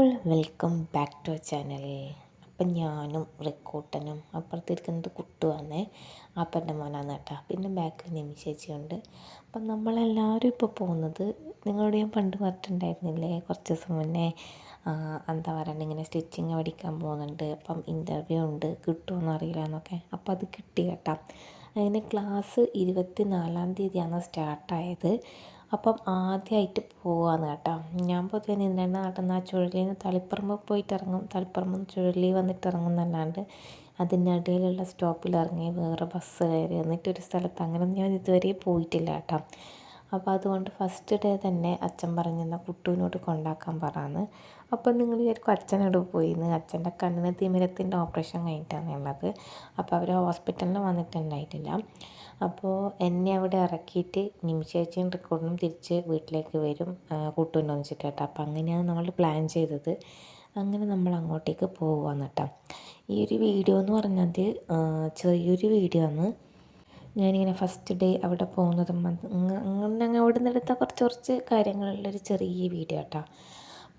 Welcome back to channel അപ്പം ഞാനും റിക്കോട്ടനും അപ്പുറത്തിരിക്കുന്നത് കുട്ടുവാന്നേ. അപ്പന്റെ മോനാന്ന് കേട്ടോ. പിന്നെ ബാക്കിൽ നിമി ചേച്ചിയുണ്ട്. അപ്പം നമ്മളെല്ലാവരും ഇപ്പോൾ പോകുന്നത് നിങ്ങളോട് ഞാൻ പണ്ട് പറഞ്ഞിട്ടുണ്ടായിരുന്നില്ലേ? കുറച്ച് ദിവസം മുന്നേ എന്താ പറയുക ഇങ്ങനെ സ്റ്റിച്ചിങ് പഠിക്കാൻ പോകുന്നുണ്ട്. അപ്പം ഇന്റർവ്യൂ ഉണ്ട്. കിട്ടുമോ അറിയില്ല എന്നൊക്കെ അപ്പോൾ അത് കിട്ടി കേട്ടോ. അങ്ങനെ ക്ലാസ് ഇരുപത്തി നാലാം തീയതിയാണ് സ്റ്റാർട്ടായത്. അപ്പം ആദ്യമായിട്ട് പോവാന്ന് കേട്ടോ. ഞാൻ പൊതുവെ നിന്നേണ്ട നാട്ടിൽ നിന്ന് ആ ചുഴലിയിൽ നിന്ന് തളിപ്പറമ്പ് പോയിട്ട് ഇറങ്ങും തളിപ്പറമ്പ് ചുഴലി വന്നിട്ട് ഇറങ്ങും എന്നല്ലാണ്ട് അതിന്റെ ഇടയിലുള്ള സ്റ്റോപ്പിൽ ഇറങ്ങി വേറെ ബസ് കയറി എന്നിട്ടൊരു സ്ഥലത്ത് അങ്ങനെ ഞാൻ ഇതുവരെ പോയിട്ടില്ല കേട്ടോ. അപ്പോൾ അതുകൊണ്ട് ഫസ്റ്റ് ഡേ തന്നെ അച്ഛൻ പറഞ്ഞെന്നാൽ കുട്ടുവിനോട് കൊണ്ടാക്കാൻ പറയാന്ന് അപ്പം നിങ്ങൾ വിചാരിക്കും അച്ഛനോട് പോയിന്ന് അച്ഛന്റെ കണ്ണിന് തിമിരത്തിന്റെ ഓപ്പറേഷൻ കഴിഞ്ഞിട്ടാണ് ഉള്ളത്. അപ്പോൾ അവർ ഹോസ്പിറ്റലിൽ വന്നിട്ടുണ്ടായിട്ടില്ല അപ്പോൾ എന്നെ അവിടെ ഇറക്കിയിട്ട് നിമിഷേച്ചയും റെക്കോർഡിനും തിരിച്ച് വീട്ടിലേക്ക് വരും കൂട്ടുകൊണ്ട് ഒന്നിച്ചിട്ട് കേട്ടോ. അപ്പോൾ അങ്ങനെയാണ് നമ്മൾ പ്ലാൻ ചെയ്തത്. അങ്ങനെ നമ്മൾ അങ്ങോട്ടേക്ക് പോകുകയെന്ന് കേട്ടോ. ഈ ഒരു വീഡിയോ എന്ന് പറഞ്ഞത് ചെറിയൊരു വീഡിയോ ആണ്. ഞാനിങ്ങനെ ഫസ്റ്റ് ഡേ അവിടെ പോകുന്നതും അങ്ങനെ അവിടെ നിന്ന് കുറച്ച് കുറച്ച് കാര്യങ്ങളുള്ളൊരു ചെറിയ വീഡിയോ കേട്ടോ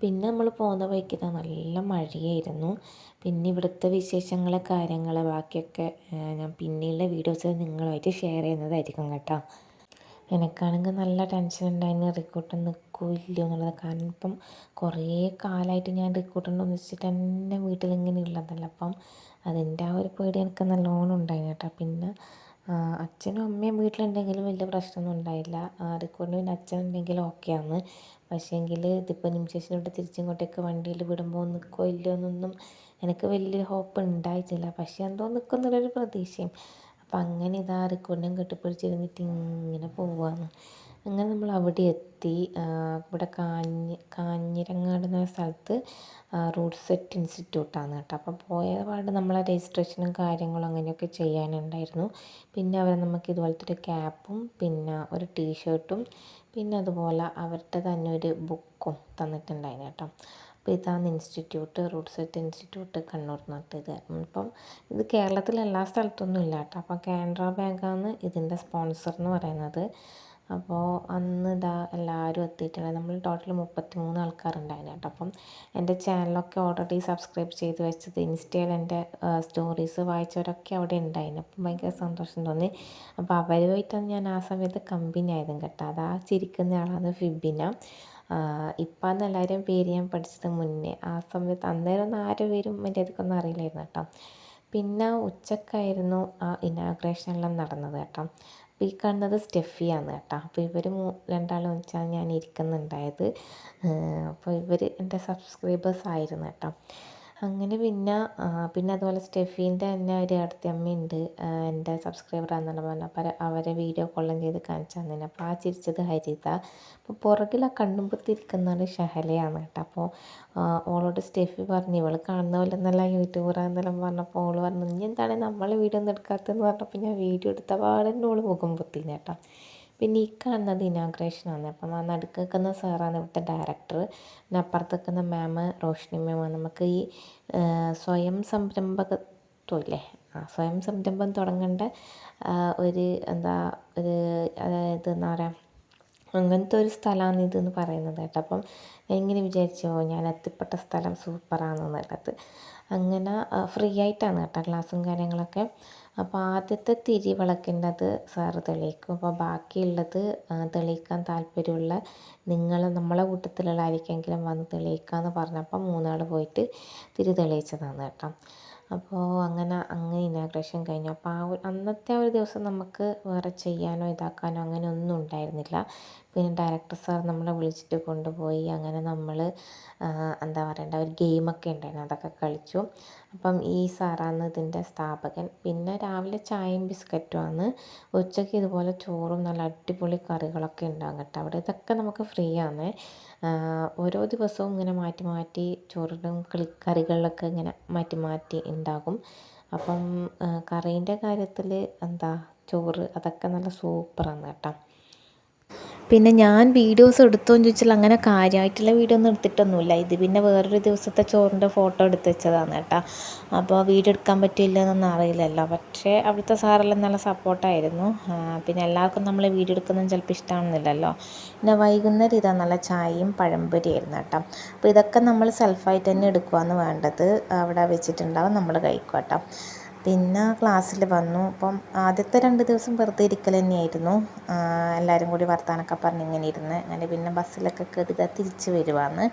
പിന്നെ നമ്മൾ പോകുന്ന വഴിക്ക് നല്ല മഴയായിരുന്നു. പിന്നെ ഇവിടുത്തെ വിശേഷങ്ങൾ കാര്യങ്ങൾ ബാക്കിയൊക്കെ ഞാൻ പിന്നെയുള്ള വീഡിയോസ് നിങ്ങളുമായിട്ട് ഷെയർ ചെയ്യുന്നതായിരിക്കും കേട്ടോ. എനിക്കാണെങ്കിൽ നല്ല ടെൻഷൻ ഉണ്ടായിരുന്നു റിക്രൂട്ടർ നിൽക്കില്ല എന്നുള്ളത്. കാരണം ഇപ്പം കുറേ കാലമായിട്ട് ഞാൻ റിക്രൂട്ടറിനെ ഒന്നിച്ചിട്ട് തന്നെ വീട്ടിലിങ്ങനെ ഉള്ളതല്ല അപ്പം അതിന്റെ ആ ഒരു പേടി എനിക്ക് നല്ലോണം ഉണ്ടായിരുന്നു കേട്ടോ. പിന്നെ അച്ഛനും അമ്മയും വീട്ടിലുണ്ടെങ്കിലും വലിയ പ്രശ്നമൊന്നും ഉണ്ടായില്ല. റിക്കോർഡിന് പിന്നെ അച്ഛനുണ്ടെങ്കിൽ പക്ഷേ പക്ഷേങ്കിൽ ഇതിപ്പോൾ നിമിഷേഷിനോട് തിരിച്ചിങ്ങോട്ടേക്ക് വണ്ടിയിൽ വിടുമ്പോൾ നിൽക്കുമോ ഇല്ലയോ എന്നൊന്നും എനിക്ക് വലിയ ഹോപ്പ് ഉണ്ടായിട്ടില്ല. പക്ഷേ എന്തോ നിൽക്കുന്നുള്ളൊരു പ്രതീക്ഷയും. അപ്പം അങ്ങനെ ഇതാ റെക്കോർഡിനും കെട്ടിപ്പിടിച്ചിരുന്നിട്ട് ഇങ്ങനെ പോവാന്ന്. അങ്ങനെ നമ്മൾ അവിടെ എത്തി ഇവിടെ കാഞ്ഞി കാഞ്ഞിരങ്ങാട് എന്ന സ്ഥലത്ത് റൂട്ട് സെറ്റ് ഇൻസ്റ്റിറ്റ്യൂട്ടാണ് കേട്ടോ. അപ്പോൾ പോയ പാട് നമ്മളെ രജിസ്ട്രേഷനും കാര്യങ്ങളും അങ്ങനെയൊക്കെ ചെയ്യാനുണ്ടായിരുന്നു. പിന്നെ അവർ നമുക്ക് ഇതുപോലത്തെ ഒരു ക്യാപ്പും പിന്നെ ഒരു ടീഷർട്ടും പിന്നെ അതുപോലെ അവരുടെ തന്നെ ഒരു ബുക്കും തന്നിട്ടുണ്ടായിരുന്നു കേട്ടോ. അപ്പോൾ ഇതാണ് institute route set institute Kannur നട്ടത് ഇപ്പം ഇത് കേരളത്തിൽ എല്ലാ സ്ഥലത്തൊന്നും ഇല്ല കേട്ടോ. അപ്പോൾ കാനറ ബാങ്കാണ് ഇതിന്റെ സ്പോൺസർ എന്ന് പറയുന്നത്. അപ്പോൾ അന്ന് ഇതാ എല്ലാവരും എത്തിയിട്ടുണ്ട്. നമ്മൾ ടോട്ടൽ മുപ്പത്തി മൂന്ന് ആൾക്കാരുണ്ടായിരുന്നു കേട്ടോ. അപ്പം എന്റെ ചാനലൊക്കെ ഓൾറെഡി സബ്സ്ക്രൈബ് ചെയ്ത് വെച്ചത് ഇൻസ്റ്റയിൽ എന്റെ സ്റ്റോറീസ് വായിച്ചവരൊക്കെ അവിടെ ഉണ്ടായിരുന്നു. അപ്പം ഭയങ്കര സന്തോഷം തോന്നി. അപ്പോൾ അവരുമായിട്ടാണ് ഞാൻ ആ സമയത്ത് കമ്പനി ആയതും കേട്ടോ. അത് ആ ചിരിക്കുന്ന ആളാണ് ഫിബിന. ഇപ്പം എല്ലാവരും പേര് ഞാൻ പഠിച്ചത് മുന്നേ. ആ സമയത്ത് അന്നേരം ഒന്നും ആരും പേരും എന്റെ മര്യാദക്കൊന്നും അറിയില്ലായിരുന്നു കേട്ടോ. പിന്നെ ഉച്ചക്കായിരുന്നു ആ ഇനാഗ്രേഷനെല്ലാം നടന്നത് കേട്ടോ. ഈ കാണുന്നത് സ്റ്റെഫിയാണ് കേട്ടോ. അപ്പോൾ ഇവർ രണ്ടാളും വെച്ചാണ് ഞാൻ ഇരിക്കുന്നുണ്ടായത്. അപ്പോൾ ഇവർ എന്റെ സബ്സ്ക്രൈബേഴ്സ് ആയിരുന്നു കേട്ടോ. അങ്ങനെ പിന്നെ പിന്നെ അതുപോലെ സ്റ്റെഫീന്റെ തന്നെ ഒരു അമ്മയുണ്ട് എന്റെ സബ്സ്ക്രൈബർ ആണെന്നാണ് പറഞ്ഞത് അപ്പം അവരെ വീഡിയോ കോളും ചെയ്ത് കാണിച്ചു തന്നെ അപ്പോൾ ആ ചിരിച്ചത് ഹരിത. അപ്പോൾ പുറകിൽ ആ കണ്ണുമ്പത്തിരിക്കുന്നത് ഷഹലയാണ് കേട്ടോ. അപ്പോൾ ഓളോട് സ്റ്റെഫി പറഞ്ഞു ഇവൾ കാണുന്ന പോലെ നല്ല യൂട്യൂബറാന്നെല്ലാം പറഞ്ഞപ്പോൾ ഓൾ പറഞ്ഞു ഇനി എന്താണ് നമ്മൾ വീഡിയോ ഒന്നും എടുക്കാത്തതെന്ന് പറഞ്ഞപ്പോൾ ഞാൻ വീഡിയോ എടുത്ത പാടെ ഓൾ മുഖം പൊത്തിന് കേട്ടോ. പിന്നെ ഈ കാണുന്നത് ഇനോഗ്രേഷനാണ് അപ്പം ആ നടുക്ക് നിൽക്കുന്ന സാറാണ് ഇവിടുത്തെ ഡയറക്ടർ പിന്നെ അപ്പുറത്ത് നിൽക്കുന്ന മാം റോഷിനി മാമാണ് നമുക്ക് ഈ സ്വയം സംരംഭകത്വം ഇല്ലേ? ആ സ്വയം സംരംഭം തുടങ്ങേണ്ട ഒരു എന്താ ഒരു അതായത് എന്താ പറയുക അങ്ങനത്തെ ഒരു സ്ഥലമാണ് ഇതെന്ന് പറയുന്നത് കേട്ടോ. അപ്പം ഞാൻ ഇങ്ങനെ വിചാരിച്ചു ഞാൻ എത്തിപ്പെട്ട സ്ഥലം സൂപ്പറാണെന്നുള്ളത് അങ്ങനെ ഫ്രീ ആയിട്ടാണ് കേട്ടോ ക്ലാസ്സും കാര്യങ്ങളൊക്കെ. അപ്പോൾ ആദ്യത്തെ തിരി വിളക്കേണ്ടത് സാറ് തെളിയിക്കും. അപ്പോൾ ബാക്കിയുള്ളത് തെളിയിക്കാൻ താല്പര്യമുള്ള നിങ്ങൾ നമ്മളെ കൂട്ടത്തിലുള്ള ആയിരിക്കെങ്കിലും വന്ന് തെളിയിക്കാമെന്ന് പറഞ്ഞപ്പോൾ മൂന്നാൾ പോയിട്ട് തിരി തെളിയിച്ചതാണ് കേട്ടോ. അപ്പോൾ അങ്ങനെ അങ്ങനെ ഇനാഗ്രേഷൻ കഴിഞ്ഞു. അപ്പോൾ ആ അന്നത്തെ ആ ഒരു ദിവസം നമുക്ക് വേറെ ചെയ്യാനോ ഇതാക്കാനോ അങ്ങനെ ഒന്നും ഉണ്ടായിരുന്നില്ല. പിന്നെ ഡയറക്ടർ സാർ നമ്മളെ വിളിച്ചിട്ട് കൊണ്ടുപോയി. അങ്ങനെ നമ്മൾ എന്താ പറയണ്ട ഒരു ഗെയിമൊക്കെ ഉണ്ടായിരുന്നു. അതൊക്കെ കളിച്ചു. അപ്പം ഈ സാറാണ് ഇതിന്റെ സ്ഥാപകൻ. പിന്നെ രാവിലെ ചായയും ബിസ്ക്കറ്റുമാണ് ഉച്ചയ്ക്ക് ഇതുപോലെ ചോറും നല്ല അടിപൊളി കറികളൊക്കെ ഉണ്ടാകും കേട്ടോ. അവിടെ ഇതൊക്കെ നമുക്ക് ഫ്രീ ആണ്. ഓരോ ദിവസവും ഇങ്ങനെ മാറ്റി മാറ്റി ചോറിലും കറികളിലൊക്കെ ഇങ്ങനെ മാറ്റി മാറ്റി ഉണ്ടാകും. അപ്പം കറീന്റെ കാര്യത്തിൽ എന്താ ചോറ് അതൊക്കെ നല്ല സൂപ്പറാണ് കേട്ടോ. പിന്നെ ഞാൻ വീഡിയോസ് എടുത്തോന്ന് ചോദിച്ചാൽ അങ്ങനെ കാര്യമായിട്ടുള്ള വീഡിയോ ഒന്നും എടുത്തിട്ടൊന്നുമില്ല. ഇത് പിന്നെ വേറൊരു ദിവസത്തെ ചോറിന്റെ ഫോട്ടോ എടുത്ത് വെച്ചതാണ് കേട്ടോ. അപ്പോൾ വീഡിയോ എടുക്കാൻ പറ്റില്ല എന്നൊന്നും അറിയില്ലല്ലോ. പക്ഷേ അവിടുത്തെ സാറെല്ലാം നല്ല സപ്പോർട്ടായിരുന്നു. പിന്നെ എല്ലാവർക്കും നമ്മൾ വീഡിയോ എടുക്കുന്നത് ചിലപ്പോൾ ഇഷ്ടമാണെന്നില്ലല്ലോ. പിന്നെ വൈകുന്നേരം ഇതാ നല്ല ചായയും പഴംപൊരിയായിരുന്നു കേട്ടോ. അപ്പോൾ ഇതൊക്കെ നമ്മൾ സെൽഫായിട്ട് തന്നെ എടുക്കുകയാണ് വേണ്ടത്. അവിടെ വെച്ചിട്ടുണ്ടാവും നമ്മൾ കഴിക്കും കേട്ടോ. പിന്നെ ക്ലാസ്സിൽ വന്നു. അപ്പം ആദ്യത്തെ രണ്ട് ദിവസം വെറുതെ ഇരിക്കൽ തന്നെയായിരുന്നു. എല്ലാവരും കൂടി വർത്തമാനമൊക്കെ പറഞ്ഞ് ഇങ്ങനെ ഇരുന്ന്. അങ്ങനെ പിന്നെ ബസ്സിലൊക്കെ കയറുക തിരിച്ച് വരുവാന്ന്.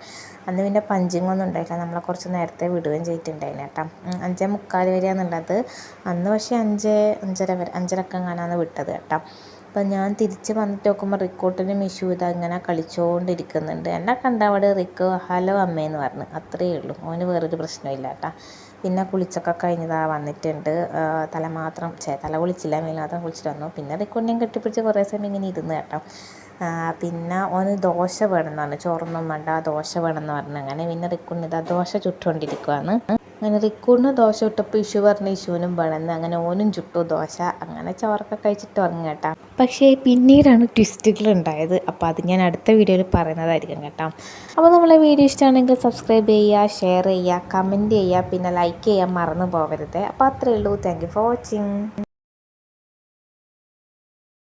അന്ന് പിന്നെ പഞ്ചിങ് ഒന്നും ഉണ്ടായില്ല നമ്മളെ കുറച്ച് നേരത്തെ വിടുകയും ചെയ്തിട്ടുണ്ടായിരുന്നു കേട്ടോ. അഞ്ചേ മുക്കാൽ വരെയാണെന്നുള്ളത് അന്ന് പക്ഷേ അഞ്ച് അഞ്ചര വരെ അഞ്ചരക്ക് എങ്ങാനാണ് വിട്ടത് കേട്ടോ. അപ്പം ഞാൻ തിരിച്ച് വന്നിട്ട് നോക്കുമ്പോൾ റിക്കോട്ടിനും മിഷു ഇതാ ഇങ്ങനെ കളിച്ചുകൊണ്ടിരിക്കുന്നുണ്ട് എന്നെ കണ്ട അവിടെ റിക്കോ ഹലോ അമ്മയെന്ന് പറഞ്ഞു. അത്രയേ ഉള്ളൂ. ഓന് വേറൊരു പ്രശ്നമില്ല കേട്ടോ. പിന്നെ കുളിച്ചൊക്കെ കഴിഞ്ഞതാ വന്നിട്ടുണ്ട്. തല മാത്രം ചേ തല കുളിച്ചില്ല മേൽ കുളിച്ചിട്ട് വന്നു. പിന്നെ റിക്കോണിനെയും കെട്ടിപ്പിടിച്ച് കുറേ സമയം ഇങ്ങനെ ഇരുന്ന് കേട്ടോ. പിന്നെ ഓന് ദോശ വേണമെന്ന് പറഞ്ഞു. ചോറൊന്നും വേണ്ട ദോശ വേണമെന്ന് പറഞ്ഞു. അങ്ങനെ പിന്നെ റിക്കുണ്ണ് ഇതാ ദോശ ചുട്ടുകൊണ്ടിരിക്കുവാണ് അങ്ങനെ റിക്കൂറിന് ദോശ ഇട്ടപ്പോൾ ഇഷു പറഞ്ഞ് ഇഷുവിനും വേണമെന്ന് അങ്ങനെ ഓനും ചുട്ടു ദോശ. അങ്ങനെ ചോറൊക്കെ കഴിച്ചിട്ട് ഉറങ്ങും കേട്ടോ. പക്ഷേ പിന്നീടാണ് ട്വിസ്റ്റുകൾ ഉണ്ടായത്. അപ്പോൾ അത് ഞാൻ അടുത്ത വീഡിയോയിൽ പറയുന്നതായിരിക്കും കേട്ടോ. അപ്പോൾ നമ്മളെ വീഡിയോ ഇഷ്ടമാണെങ്കിൽ സബ്സ്ക്രൈബ് ചെയ്യുക ഷെയർ ചെയ്യുക കമന്റ് ചെയ്യുക പിന്നെ ലൈക്ക് ചെയ്യാൻ മറന്നു പോകരുത്. അപ്പോൾ അത്രയേ ഉള്ളൂ. Thank for watching